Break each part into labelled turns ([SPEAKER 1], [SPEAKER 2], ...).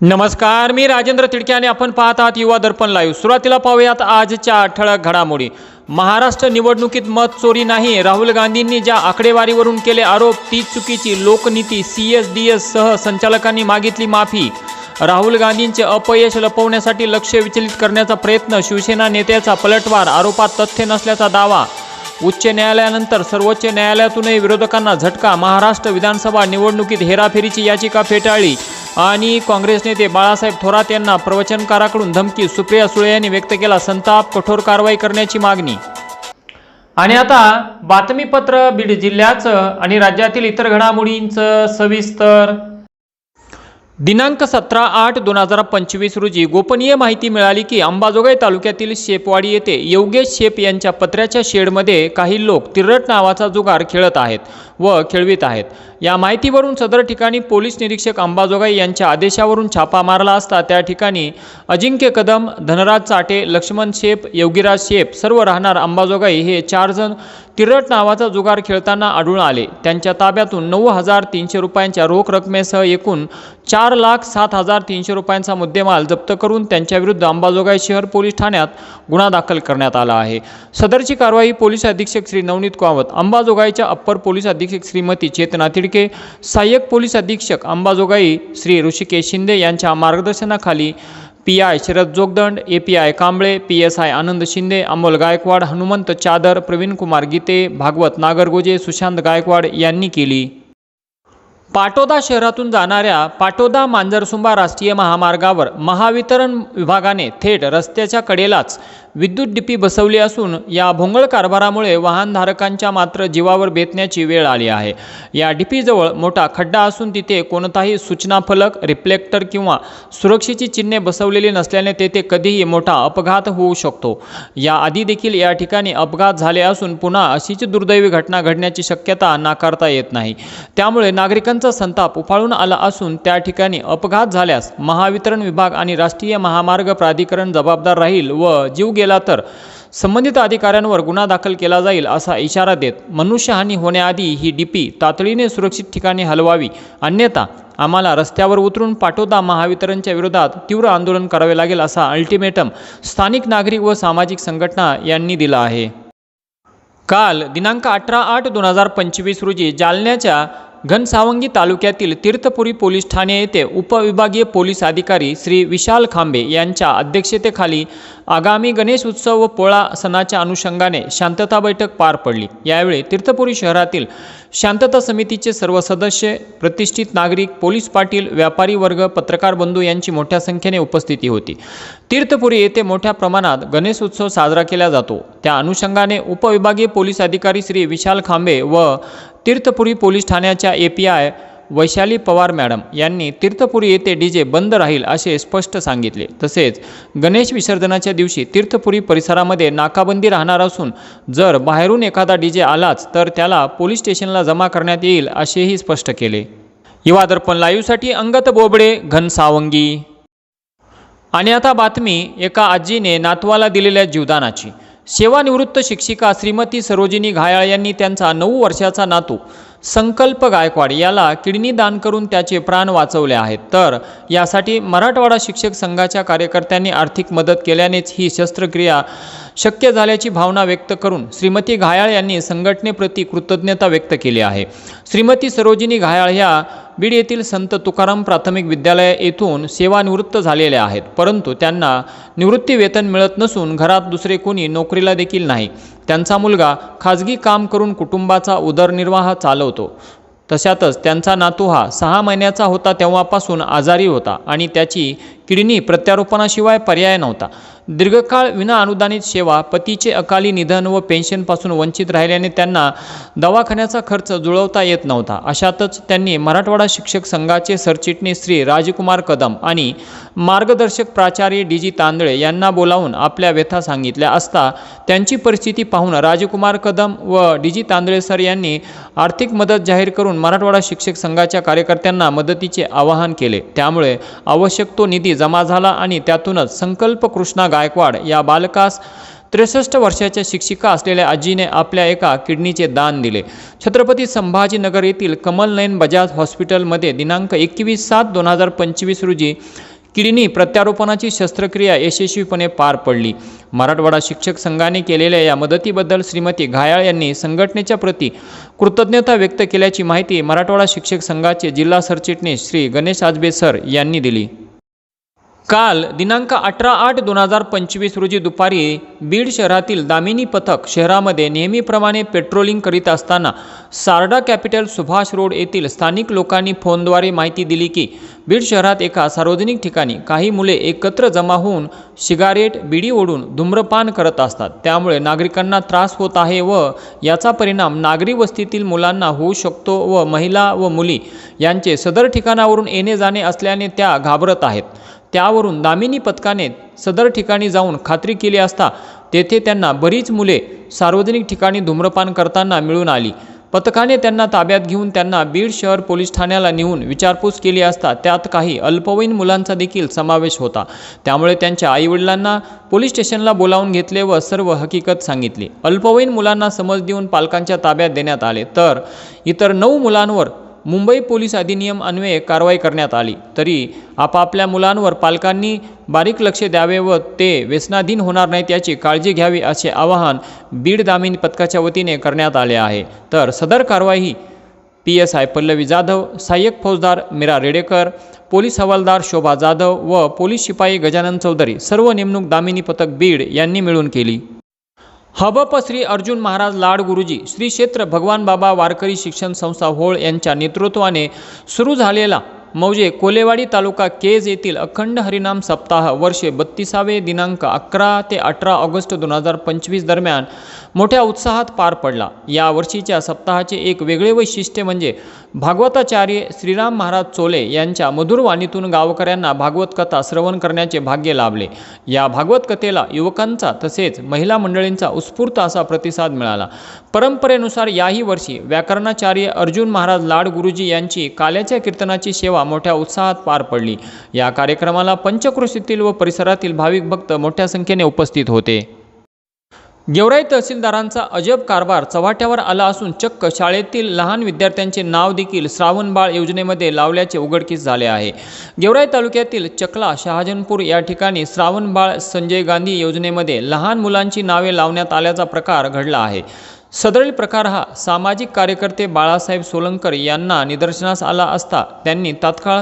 [SPEAKER 1] नमस्कार मी राजेंद्र तिडके आणि आपण पाहत आहात युवा दर्पण लाईव्ह सुरुवातीला पाहूयात आजच्या ठळक घडामोडी. महाराष्ट्र निवडणुकीत मत चोरी नाही राहुल गांधींनी ज्या आकडेवारीवरून केले आरोप ती चुकीची Lokniti C S D S सह संचालकांनी मागितली माफी. राहुल गांधींचे अपयश लपवण्यासाठी लक्ष विचलित करण्याचा प्रयत्न शिवसेना नेत्याचा पलटवार आरोपात तथ्य नसल्याचा दावा. उच्च न्यायालयानंतर सर्वोच्च न्यायालयातूनही विरोधकांना झटका महाराष्ट्र विधानसभा निवडणुकीत हेराफेरीची याचिका फेटाळली. आणि काँग्रेस नेते बाळासाहेब थोरात यांना प्रवचनकाराकडून धमकी सुप्रिया सुळे यांनी व्यक्त केला संताप कठोर कारवाई करण्याची मागणी. आणि आता बातमीपत्र बीड जिल्ह्याचं आणि राज्यातील इतर घडामोडींचं सविस्तर दिनांक सतरा आठ दोन हजार पंचवीस रोजी गोपनीय माहिती मिळाली की अंबाजोगाई तालुक्यातील शेपवाडी येथे योगेश शेप यांच्या पत्र्याच्या शेडमध्ये काही लोक तिरट नावाचा जुगार खेळत आहेत व खेळवीत आहेत. या माहितीवरून सदर ठिकाणी पोलीस निरीक्षक अंबाजोगाई यांच्या आदेशावरून छापा मारला असता त्या ठिकाणी अजिंक्य कदम धनराज चाटे लक्ष्मण शेप योगीराज शेप सर्व राहणार अंबाजोगाई हे चार जण तिरट नावाचा जुगार खेळताना आढळून आले. त्यांच्या ताब्यातून नऊ हजार तीनशे रुपयांच्या रोख रकमेसह एकूण चार चार लाख सात हजार तीनशे रुपयांचा मुद्देमाल जप्त करून त्यांच्याविरुद्ध अंबाजोगाई शहर पोलीस ठाण्यात गुन्हा दाखल करण्यात आला आहे. सदरची कारवाई पोलीस अधीक्षक श्री नवनीत कावत अंबाजोगाईच्या अप्पर पोलीस अधीक्षक श्रीमती चेतना तिडके सहाय्यक पोलीस अधीक्षक अंबाजोगाई श्री ऋषिकेश शिंदे यांच्या मार्गदर्शनाखाली P I Sharad Jogdand A P I Kamble P S I Anand Shinde Amol Gaikwad Hanumant Chadar Pravin Kumar गीते भागवत नागरगोजे सुशांत गायकवाड यांनी केली. पाटोदा शहरातून जाणाऱ्या पाटोदा मांजरसुंबा राष्ट्रीय महामार्गावर महावितरण विभागाने थेट रस्त्याच्या कडेलाच विद्युत डिपी बसवली असून या भोंगळ कारभारामुळे वाहनधारकांच्या मात्र जीवावर बेतण्याची वेळ आली आहे. या डिपीजवळ मोठा खड्डा असून तिथे कोणताही सूचना फलक रिफ्लेक्टर किंवा सुरक्षेची चिन्हे बसवलेली नसल्याने तेथे कधीही मोठा अपघात होऊ शकतो. याआधी देखील या ठिकाणी अपघात झाले असून पुन्हा अशीच दुर्दैवी घटना घडण्याची शक्यता नाकारता येत नाही. त्यामुळे नागरिकांचा संताप उफाळून आला असून त्या ठिकाणी अपघात झाल्यास महावितरण विभाग आणि राष्ट्रीय महामार्ग प्राधिकरण जबाबदार राहील व जीव गेला तर? संबंधित अधिकाऱ्यांवर गुन्हा दाखल केला जाईल असा इशारा देत मनुष्यहानी होण्याआधी ही डीपी तातडीने सुरक्षित ठिकाणी हलवावी. अन्यथा आम्हाला रस्त्यावर उतरून पाठोदा महावितरणच्या विरोधात तीव्र आंदोलन करावे लागेल असा अल्टिमेटम स्थानिक नागरिक व सामाजिक संघटना यांनी दिला आहे. काल दिनांक अठरा आठ दोन हजार पंचवीस रोजी जालन्याच्या घनसावंगी तालुक्यातील तीर्थपुरी पोलीस ठाणे येथे उपविभागीय पोलीस अधिकारी श्री विशाल खांबे यांच्या अध्यक्षतेखाली आगामी गणेश उत्सव व पोळा सणाच्या अनुषंगाने शांतता बैठक पार पडली. यावेळी तीर्थपुरी शहरातील शांतता समितीचे सर्व सदस्य प्रतिष्ठित नागरिक पोलीस पाटील व्यापारी वर्ग पत्रकार बंधू यांची मोठ्या संख्येने उपस्थिती होती. तीर्थपुरी येथे मोठ्या प्रमाणात गणेश उत्सव साजरा केला जातो. त्या अनुषंगाने उपविभागीय पोलीस अधिकारी श्री विशाल खांबे व तीर्थपुरी पोलीस ठाण्याच्या A P I Vaishali Pawar madam यांनी तीर्थपुरी येथे डी जे बंद राहील असे स्पष्ट सांगितले. तसेच गणेश विसर्जनाच्या दिवशी तीर्थपुरी परिसरामध्ये नाकाबंदी राहणार असून जर बाहेरून एखादा डी जे आलाच तर त्याला पोलीस स्टेशनला जमा करण्यात येईल असेही स्पष्ट केले. युवा दर्पण लाईव्हसाठी अंगत बोबडे घनसावंगी आणि आता बातमी एका आजीने नातवाला दिलेल्या जीवदानाची. सेवानिवृत्त शिक्षिका श्रीमती सरोजिनी घायाळ यांनी त्यांचा नऊ वर्षाचा नातू संकल्प गायकवाड याला किडनी दान करून त्याचे प्राण वाचवले आहेत. तर यासाठी मराठवाडा शिक्षक संघाच्या कार्यकर्त्यांनी आर्थिक मदत केल्यानेच ही शस्त्रक्रिया शक्य झाल्याची भावना व्यक्त करून श्रीमती घायाळ यांनी संघटनेप्रती कृतज्ञता व्यक्त केली आहे. श्रीमती सरोजिनी घायाळ ह्या बीड येथील संत तुकाराम प्राथमिक विद्यालय येथून सेवानिवृत्त झालेल्या आहेत. परंतु त्यांना निवृत्ती वेतन मिळत नसून घरात दुसरे कोणी नोकरीला देखील नाही. त्यांचा मुलगा खाजगी काम करून कुटुंबाचा उदरनिर्वाह चालवतो. तशातच त्यांचा नातू हा सहा महिन्याचा होता तेव्हापासून आजारी होता आणि त्याची किडनी प्रत्यारोपणाशिवाय पर्याय नव्हता. दीर्घकाळ विना अनुदानित सेवा पतीचे अकाली निधन व पेन्शनपासून वंचित राहिल्याने त्यांना दवाखान्याचा खर्च जुळवता येत नव्हता. अशातच त्यांनी मराठवाडा शिक्षक संघाचे सरचिटणीस श्री राजकुमार कदम आणि मार्गदर्शक प्राचार्य डी जी तांदळे यांना बोलावून आपल्या व्यथा सांगितल्या असता त्यांची परिस्थिती पाहून राजकुमार कदम व डी जी तांदळे सर यांनी आर्थिक मदत जाहीर करून मराठवाडा शिक्षक संघाच्या कार्यकर्त्यांना मदतीचे आवाहन केले. त्यामुळे आवश्यक तो निधी जमा झाला आणि त्यातूनच संकल्प कृष्णा गायकवाड या बालकास त्रेसष्ट वर्षाच्या शिक्षिका असलेल्या आजीने आपल्या एका किडनीचे दान दिले. छत्रपती संभाजीनगर येथील कमल नयन बजाज हॉस्पिटलमध्ये दिनांक एकवीस सात दोन हजार पंचवीस रोजी किडनी प्रत्यारोपणाची शस्त्रक्रिया यशस्वीपणे पार पडली. मराठवाडा शिक्षक संघाने केलेल्या या मदतीबद्दल श्रीमती घायाळ यांनी संघटनेच्या प्रती कृतज्ञता व्यक्त केल्याची माहिती मराठवाडा शिक्षक संघाचे जिल्हा सरचिटणीस श्री गणेश आजबे सर यांनी दिली. काल दिनांक अठरा आठ दोन हजार पंचवीस रोजी दुपारी बीड शहरातील दामिनी पथक शहरामध्ये नेहमीप्रमाणे पेट्रोलिंग करीत असताना सारडा कॅपिटल सुभाष रोड येथील स्थानिक लोकांनी फोनद्वारे माहिती दिली की बीड शहरात एका सार्वजनिक ठिकाणी काही मुले एकत्र जमा होऊन सिगारेट बिडी ओढून धूम्रपान करत असतात. त्यामुळे नागरिकांना त्रास होत आहे व याचा परिणाम नागरी वस्तीतील मुलांना होऊ शकतो व महिला व मुली यांचे सदर ठिकाणावरून येणे जाणे असल्याने त्या घाबरत आहेत. त्यावरून दामिनी पथकाने सदर ठिकाणी जाऊन खात्री केली असता तेथे त्यांना बरीच मुले सार्वजनिक ठिकाणी धूम्रपान करताना मिळून आली. पथकाने त्यांना ताब्यात घेऊन त्यांना बीड शहर पोलीस ठाण्याला नेऊन विचारपूस केली असता त्यात काही अल्पवयीन मुलांचा देखील समावेश होता. त्यामुळे त्यांच्या आईवडिलांना पोलीस स्टेशनला बोलावून घेतले व सर्व हकीकत सांगितली. अल्पवयीन मुलांना समज देऊन पालकांच्या ताब्यात देण्यात आले. तर इतर नऊ मुलांवर मुंबई पोलीस अधिनियम अन्वये कारवाई करण्यात आली. तरी आपापल्या मुलांवर पालकांनी बारीक लक्ष द्यावे व ते व्यसनाधीन होणार नाहीत याची काळजी घ्यावी असे आवाहन बीड दामिनी पथकाच्या वतीने करण्यात आले आहे. तर सदर कारवाई P S I Pallavi Jadhav सहाय्यक फौजदार मीरा रेडेकर पोलीस हवालदार शोभा जाधव व पोलीस शिपाई गजानन चौधरी सर्व नेमणूक दामिनी पथक बीड यांनी मिळून केली. हबप श्री अर्जुन महाराज लाड गुरुजी श्री क्षेत्र भगवान बाबा वारकरी शिक्षण संस्था होळ यांच्या नेतृत्वाने सुरू झालेला मौजे कोलेवाडी तालुका केज येथील अखंड हरिनाम सप्ताह वर्षे बत्तीसावे दिनांक अकरा ते अठरा ऑगस्ट दोन हजार पंचवीस दरम्यान मोठ्या उत्साहात पार पडला. या वर्षीच्या सप्ताहाचे एक वेगळे वैशिष्ट्य म्हणजे भागवताचार्य श्रीराम महाराज चोले यांच्या मधुर वाणीतून गावकऱ्यांना भागवत कथा श्रवण करण्याचे भाग्य लाभले. या भागवत कथेला युवकांचा तसेच महिला मंडळींचा उत्स्फूर्त असा प्रतिसाद मिळाला. परंपरेनुसार याही वर्षी व्याकरणाचार्य अर्जुन महाराज लाड गुरुजी यांची काल्याच्या कीर्तनाची सेवा सेवा मोठ्या उत्साहात पार पडली. या कार्यक्रमाला पंचक्रोशीतील व परिसरातील भाविक भक्त मोठ्या संख्येने उपस्थित होते. गेवराई तहसीलदारांचा अजब कारभार चव्हाट्यावर आला असून चक्क शाळेतील लहान विद्यार्थ्यांचे नाव देखील श्रावणबाळ योजनेमध्ये लावल्याचे उघडकीस झाले आहे. गेवराई तालुक्यातील चकला शहाजनपूर या ठिकाणी श्रावणबाळ संजय गांधी योजनेमध्ये लहान मुलांची नावे लावण्यात आल्याचा प्रकार घडला आहे. सदरील प्रकार हा सामाजिक कार्यकर्ते बाळासाहेब सोलंकर यांना निदर्शनास आला असता त्यांनी तात्काळ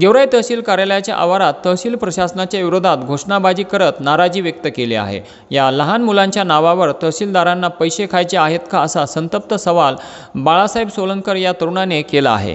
[SPEAKER 1] गेवराई तहसील कार्यालयाच्या आवारात तहसील प्रशासनाच्या विरोधात घोषणाबाजी करत नाराजी व्यक्त केली आहे. या लहान मुलांच्या नावावर तहसीलदारांना पैसे खायचे आहेत का असा संतप्त सवाल बाळासाहेब सोलंकर या तरुणाने केला आहे.